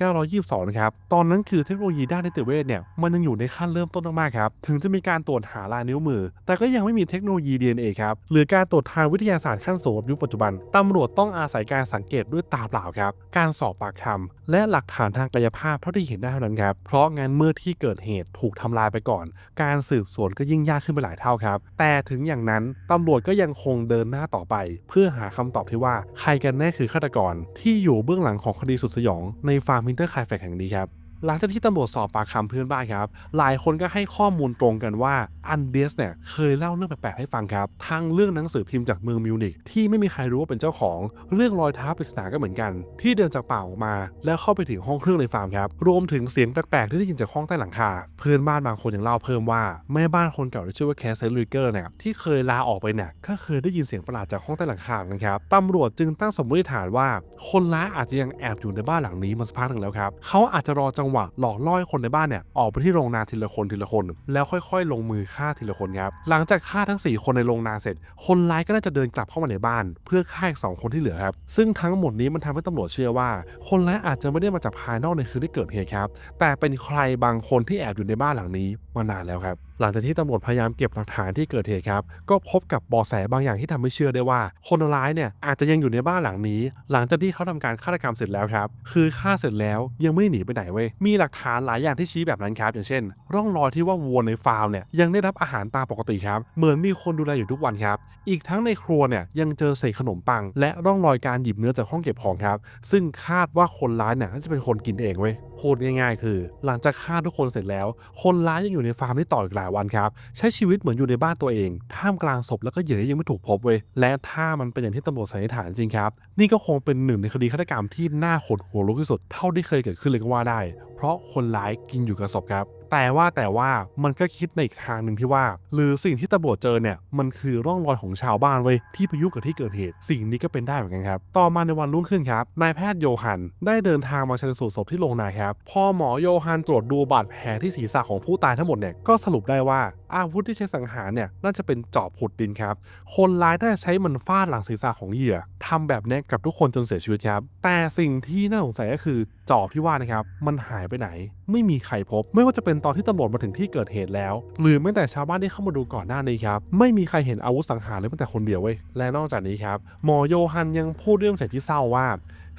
A: 1922 นะครับ ตอนนั้นคือเทคโนโลยีด้านนิติเวชเนี่ย มันยังอยู่ในขั้นเริ่มต้นมากๆครับ ถึงจะมีการตรวจหาลายนิ้วมือ แต่ก็ยังไม่มีเทคโนโลยี DNA ครับ หรือการตรวจทางวิทยาศาสตร์ขั้นสูงแบบยุคปัจจุบันตำรวจต้องอาศัยการสังเกตด้วยตาเปล่าครับ การสอบปากคำและหลักฐานทางกายภาพเท่าที่เห็นได้เท่านั้นครับ เพราะงั้นเมื่อที่เกิดเหตุถูกทำลายไปก่อน การสืบสวนก็ยิ่งยากขึ้นไปหลายเท่าครับ แต่ถึงอย่างนั้นตำรวจก็ยังคงเดินหน้าต่อไป เพื่อหาคำตอบที่ว่าใครกันแน่คือฆาตกร ที่อยู่เบื้องหลังของคดีสุดสยองในฟาร์มมินเตอร์คายแฟกแห่งนี้ครับ หลังจากที่ตำรวจสอบปากคำเพื่อนบ้านครับ หลายคนก็ให้ข้อมูลตรงกันว่าอันเดสเนี่ยเคยเล่าเรื่องแปลกๆให้ฟังครับ ทั้งเรื่องหนังสือพิมพ์จากเมืองมิวนิกที่ไม่มีใครรู้ว่าเป็นเจ้าของ เรื่องรอยเท้าปริศนาก็เหมือนกัน ที่เดินจากป่าออกมา แล้วเข้าไปถึงห้องเครื่องในฟาร์มครับ รวมถึงเสียงแปลกๆที่ได้ยินจากห้องใต้หลังคา เพื่อนบ้านบางคนยังเล่าเพิ่มว่าแม่บ้านคนเก่าที่ชื่อว่าแคสเซนลูเกอร์เนี่ยที่เคยลาออกไปเนี่ยก็เคยได้ยินเสียงประหลาดจากห้องใต้หลังคานกันครับตำรวจจึงตั้งสมมติฐานว่า คนร้ายอาจจะยังแอบอยู่ในบ้านหลังนี้มาสักพักหนึ่งแล้วครับเขาอาจจะรอจังหวะหลอกล่อให้คนในบ้านเนี่ยออกไปที่โรงนาทีละคนทีละคน แล้วค่อยๆ ลงมือฆ่าทีละคนครับหลังจากฆ่าทั้ง 4 คนในโรงนาเสร็จ คนร้ายก็น่าจะเดินกลับเข้ามาในบ้าน เพื่อฆ่าอีกสองคนที่เหลือครับซึ่งทั้งหมดนี้มันทำให้ตำรวจเชื่อว่า คนร้ายอาจจะไม่ได้มาจากภายนอกในคืนที่เกิดเหตุครับแต่เป็นใครบางคนที่แอบอยู่ในบ้านหลังนี้มานานแล้วครับ หลังจากที่ตำรวจพยายามเก็บหลักฐานที่เกิดเหตุครับ ก็พบกับเบาะแสบางอย่างที่ทำให้เชื่อได้ว่า คนร้ายเนี่ยอาจจะยังอยู่ในบ้านหลังนี้ หลังจากที่เขาทำการฆาตกรรมเสร็จแล้วครับ คือฆ่าเสร็จแล้วยังไม่หนีไปไหนเว้ย มีหลักฐานหลายอย่างที่ชี้แบบนั้นครับ อย่างเช่น ร่องรอยที่ว่าวัวในฟาร์มเนี่ยยังได้รับอาหารตามปกติครับ เหมือนมีคนดูแลอยู่ทุกวันครับ อีกทั้งในครัวเนี่ยยังเจอเศษขนมปัง และร่องรอยการหยิบเนื้อจากห้องเก็บของครับ ซึ่งคาดว่าคนร้ายเนี่ยน่าจะเป็นคนกินเองเว้ยพูดง่าย ๆ คือ หลังจากฆ่าทุกคนเสร็จแล้ว คนร้ายยังอยู่ในฟาร์มนี้ต่ออีกหลายวันครับ ใช้ชีวิตเหมือนอยู่ในบ้านตัวเอง ท่ามกลางศพแล้วก็เหยื่อยังไม่ถูกพบเว้ยและถ้ามันเป็นอย่างที่ตำรวจสันนิษฐานจริงครับนี่ก็คงเป็นหนึ่งในคดีฆาตกรรมที่น่าขนหัวลุกที่สุดเท่าที่เคยเกิดขึ้นเลยก็ว่าได้ เพราะคนร้ายกินอยู่กับศพครับ แต่ว่าแต่ว่ามันก็คิดในอีกทางหนึ่งที่ว่า หรือสิ่งที่ตำรวจเจอเนี่ยมันคือร่องรอยของชาวบ้านเว้ยที่ไปยุ่งกับที่เกิดเหตุ สิ่งนี้ก็เป็นได้เหมือนกันครับ ต่อมาในวันรุ่งขึ้นครับนายแพทย์โยฮันได้เดินทางมาชันสูตรศพที่โรงนาครับพอหมอโยฮันตรวจดูบาดแผลที่ศีรษะของผู้ตายทั้งหมดเนี่ยก็สรุปได้ว่าอาวุธที่ใช้สังหารเนี่ยน่าจะเป็นจอบขุดดินครับ คนร้ายน่าจะใช้มันฟาดหลังศีรษะของเหยื่อทำแบบนี้กับทุกคนจนเสียชีวิตครับ แต่สิ่งที่น่าสงสัยก็คือจอบที่ว่านะครับ มันหายไปไหน ไม่มีใครพบ ไม่ว่าจะเป็นตอนที่ตำรวจมาถึงที่เกิดเหตุแล้ว หรือแม้แต่ชาวบ้านที่เข้ามาดูก่อนหน้านี้ครับ ไม่มีใครเห็นอาวุธสังหารเลยแม้แต่คนเดียวเว้ย และนอกจากนี้ครับ หมอโยฮันยังพูดเรื่องเสียที่เศร้าว่า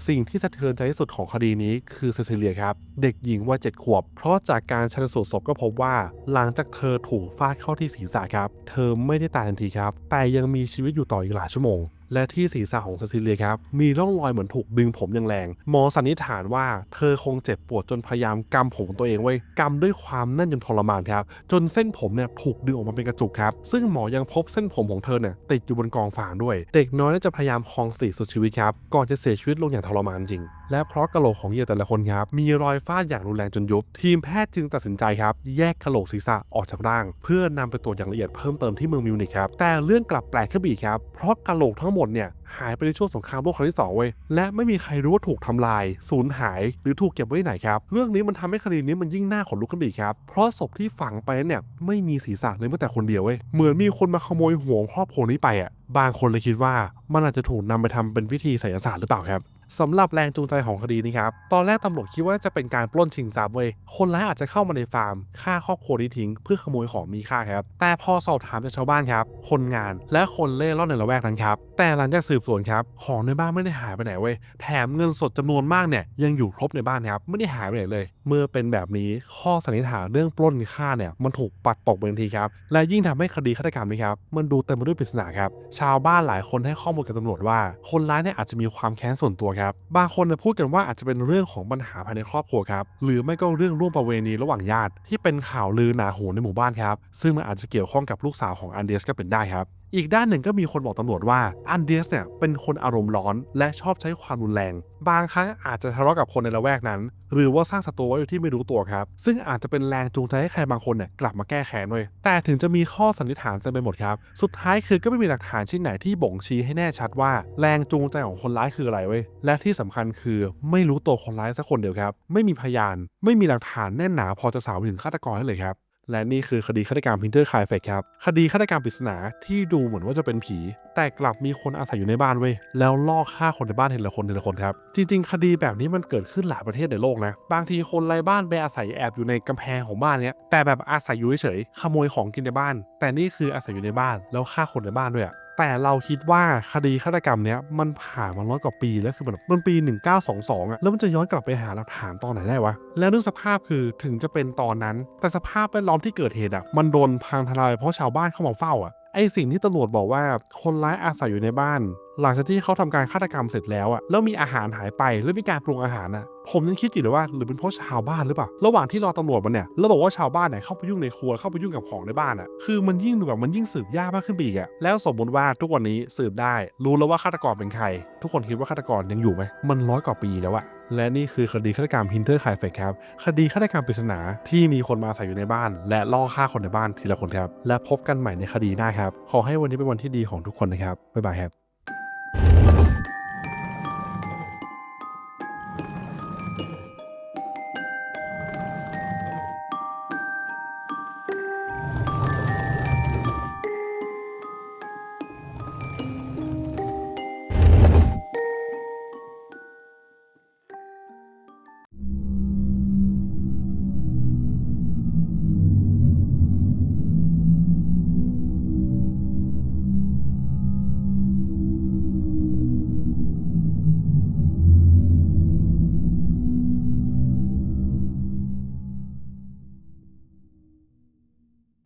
A: สิ่งที่สะเทือนใจที่สุดของคดีนี้คือเซซิเลียครับ เด็กหญิงวัยเจ็ดขวบ เพราะจากการชันสูตรศพก็พบว่า หลังจากเธอถูกฟาดเข้าที่ศีรษะครับ เธอไม่ได้ตายทันทีครับ แต่ยังมีชีวิตอยู่ต่ออีกหลายชั่วโมง และที่ศีรษะของเซซิเลียครับมีร่องรอยเหมือนถูกดึงผมอย่างแรง หมอสันนิษฐานว่าเธอคงเจ็บปวดจนพยายามกำผมของตัวเองไว้กำด้วยความแน่นจนทรมานครับจนเส้นผมเนี่ยถูกดึงออกมาเป็นกระจุกครับซึ่งหมอยังพบเส้นผมของเธอเนี่ยติดอยู่บนกองฟางด้วย เด็กน้อยน่าจะพยายามคลองสติสุดชีวิตครับก่อนจะเสียชีวิตลงอย่างทรมานจริง และเพราะกะโหลกของเหยื่อแต่ละคนครับมีรอยฟาดอย่างรุนแรงจนยุบ ทีมแพทย์จึงตัดสินใจครับ แยกกะโหลกศีรษะออกจากร่าง เพื่อนำไปตรวจอย่างละเอียดเพิ่มเติมที่เมืองมิวนิกครับแต่เรื่องกลับแปลกขึ้นอีกครับเพราะกะโหลกทั้งหมดเนี่ยหายไปในช่วงสงครามโลกครั้งที่สองเว้ยและไม่มีใครรู้ว่าถูกทำลาย สูญหาย หรือถูกเก็บไว้ที่ไหนครับ เรื่องนี้มันทำให้คดีนี้มันยิ่งน่าขนลุกขึ้นอีกครับ เพราะศพที่ฝังไปนั้นเนี่ยไม่มีศีรษะเลยแม้แต่คนเดียวเว้ยเหมือนมีคนมาขโมยหัวครอบครัวนี้ไปอะบางคนเลยคิดว่ามันอาจจะถูกนำไปทำเป็นพิธีไสยศาสตร์หรือเปล่าครับ สำหรับแรงจูงใจของคดีนี้ครับ ตอนแรกตำรวจคิดว่าจะเป็นการปล้นชิงทรัพย์เว้ย คนร้ายอาจจะเข้ามาในฟาร์มฆ่าครอบครัวนี้ทิ้งเพื่อขโมยของมีค่าครับ แต่พอสอบถามจากชาวบ้านครับ คนงานและคนเล่ร่อนในละแวกนั้นครับ แต่หลังจากสืบสวนครับ ของในบ้านไม่ได้หายไปไหนเว้ย แถมเงินสดจำนวนมากเนี่ยยังอยู่ครบในบ้านครับ ไม่ได้หายไปไหนเลย เมื่อเป็นแบบนี้ข้อสันนิษฐานเรื่องปล้นฆ่าเนี่ยมันถูกปัดตกไปทันทีครับ และยิ่งทำให้คดีฆาตกรรมนี้ครับมันดูเต็มไปด้วยปริศนาครับ ชาวบ้านหลายคนให้ข้อมูลกับตำรวจว่า คนร้ายเนี่ยอาจจะมีความแค้นส่วนตัวครับบางคนจะพูดกันว่าอาจจะเป็นเรื่องของปัญหาภายในครอบครัวครับหรือไม่ก็เรื่องร่วมประเวณีระหว่างญาติ ที่เป็นข่าวลือหนาหูในหมู่บ้านครับซึ่งมันอาจจะเกี่ยวข้องกับลูกสาวของอันเดสก็เป็นได้ครับ อีกด้านหนึ่งก็มีคนบอกตำรวจว่าอันเดสเนี่ยเป็นคนอารมณ์ร้อน และชอบใช้ความรุนแรง บางครั้งอาจจะทะเลาะกับคนในละแวกนั้น หรือว่าสร้างศัตรูไว้โดยที่ไม่รู้ตัวครับ ซึ่งอาจจะเป็นแรงจูงใจให้ใครบางคนเนี่ยกลับมาแก้แค้นด้วยแต่ถึงจะมีข้อสันนิษฐานเต็มไปหมดครับ สุดท้ายคือก็ไม่มีหลักฐานชิ้นไหนที่บ่งชี้ให้แน่ชัดว่า แรงจูงใจของคนร้ายคืออะไรเว้ยและที่สำคัญคือไม่รู้ตัวคนร้ายสักคนเดียวครับ ไม่มีพยาน ไม่มีหลักฐานแน่นหนาพอจะสาวถึงฆาตกรได้เลยครับ และนี่คือคดีฆาตกรรมพินเตอร์คายเฟกครับ คดีฆาตกรรมปริศนาที่ดูเหมือนว่าจะเป็นผี แต่กลับมีคนอาศัยอยู่ในบ้านเว้ย แล้วล่อฆ่าคนในบ้านทีละคนทีละคนครับ จริง ๆ คดีแบบนี้มันเกิดขึ้นหลายประเทศในโลกนะ บางทีคนไร้บ้านไปอาศัยแอบอยู่ในกำแพงของบ้านเนี้ย แต่แบบอาศัยอยู่เฉยๆขโมยของกินในบ้าน แต่นี่คืออาศัยอยู่ในบ้านแล้วฆ่าคนในบ้านด้วยอะ แต่เราคิดว่าคดีฆาตกรรมเนี้ยมันผ่านมาร้อยกว่าปีแล้วคือมันมันปี 1922อะแล้วมันจะย้อนกลับไปหาหลักฐานตอนไหนได้วะ แล้วเรื่องสภาพคือถึงจะเป็นตอนนั้น แต่สภาพแวดล้อมที่เกิดเหตุอะมันโดนพังทลายเพราะชาวบ้านเข้ามาเฝ้าอะไอสิ่งที่ตำรวจบอกว่าคนร้ายอาศัยอยู่ในบ้าน หลังจากที่เขาทำการฆาตกรรมเสร็จแล้วอะแล้วมีอาหารหายไปแล้วมีการปรุงอาหารอะผมยังคิดอยู่เลยว่าหรือเป็นเพราะชาวบ้านหรือเปล่า ระหว่างที่รอตำรวจมันเนี่ยแล้วบอกว่าชาวบ้านเนี่ยเข้าไปยุ่งในครัวเข้าไปยุ่งกับของในบ้านอะคือมันยิ่งดูแบบมันยิ่งสืบยากมากขึ้นไปอีกอะแล้วสมมติว่าทุกวันนี้สืบได้ รู้แล้วว่าฆาตกรเป็นใคร ทุกคนคิดว่าฆาตกรยังอยู่ไหมมันร้อยกว่าปีแล้วอะและนี่คือคดีฆาตกรรมฮินเตอร์ไคเฟกครับ คดีฆาตกรรมปริศนาที่มีคนมาอาศัยอยู่ในบ้าน และล่อฆ่าคนในบ้านทีละคนครับ และพบกันใหม่ในคดีหน้าครับ ขอให้วันนี้เป็นวันที่ดีของทุกคนนะครับ บ๊ายบายครับ